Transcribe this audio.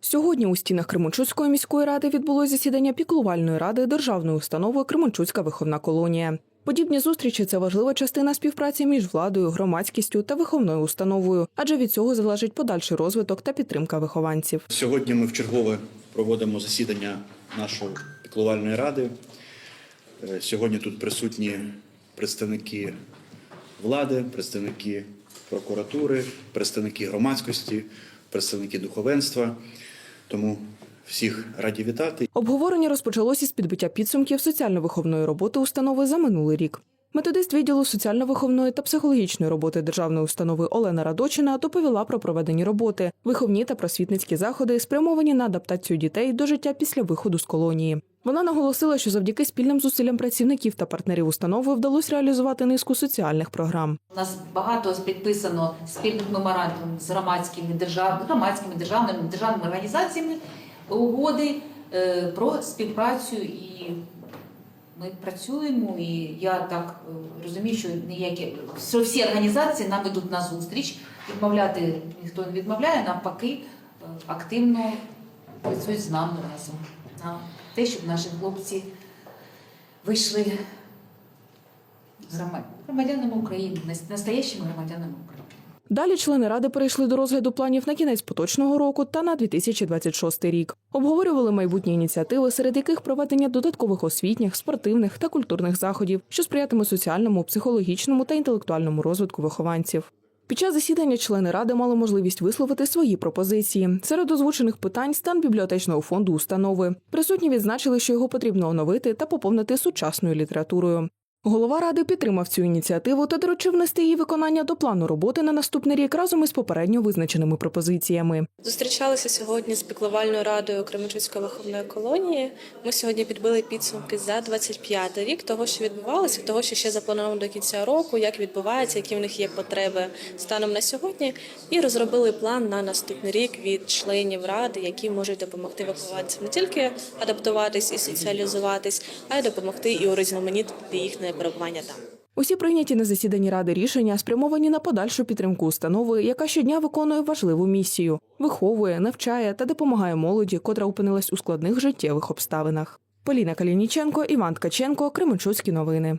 Сьогодні у стінах Кременчуцької міської ради відбулось засідання піклувальної ради державної установи Кременчуцька виховна колонія. Подібні зустрічі це важлива частина співпраці між владою, громадськістю та виховною установою, адже від цього залежить подальший розвиток та підтримка вихованців. Сьогодні ми вчергове проводимо засідання нашої піклувальної ради. Е, Сьогодні тут присутні представники влади, представники прокуратури, представники громадськості, представники духовенства. Тому всіх раді вітати. Обговорення розпочалося з підбиття підсумків соціально-виховної роботи установи за минулий рік. Методист відділу соціально-виховної та психологічної роботи державної установи Олена Радочина доповіла про проведені роботи, виховні та просвітницькі заходи, спрямовані на адаптацію дітей до життя після виходу з колонії. Вона наголосила, що завдяки спільним зусиллям працівників та партнерів установи вдалося реалізувати низку соціальних програм. У нас багато підписано спільних меморандумів з громадськими держав, громадськими державними державними організаціями угоди е, про співпрацю і ми працюємо. І я так е, розумію, що ніякі що всі організації нам йдуть на зустріч. Відмовляти ніхто не відмовляє, навпаки, е, активно працюють з нами разом на те, щоб наші хлопці вийшли громадянами України, нас- настоящими громадянами України. Далі члени ради перейшли до розгляду планів на кінець поточного року та на 2026 рік. Обговорювали майбутні ініціативи, серед яких проведення додаткових освітніх, спортивних та культурних заходів, що сприятиме соціальному, психологічному та інтелектуальному розвитку вихованців. Під час засідання члени ради мали можливість висловити свої пропозиції. Серед озвучених питань стан бібліотечного фонду установи. Присутні відзначили, що його потрібно оновити та поповнити сучасною літературою. Голова ради підтримав цю ініціативу та доручив внести її виконання до плану роботи на наступний рік разом із попередньо визначеними пропозиціями. Зустрічалися сьогодні з піклувальною радою Кременчуцької виховної колонії. Ми сьогодні підбили підсумки за 25 рік того, що відбувалося, того, що ще заплановано до кінця року, як відбувається, які в них є потреби станом на сьогодні, і розробили план на наступний рік від членів ради, які можуть допомогти вихованцям не тільки адаптуватись і соціалізуватись, а й допомогти і урізноманітнити їхнє перебування там. Усі прийняті на засіданні ради рішення спрямовані на подальшу підтримку установи, яка щодня виконує важливу місію, виховує, навчає та допомагає молоді, котра опинилась у складних життєвих обставинах. Поліна Калініченко, Іван Ткаченко, Кременчуцькі новини.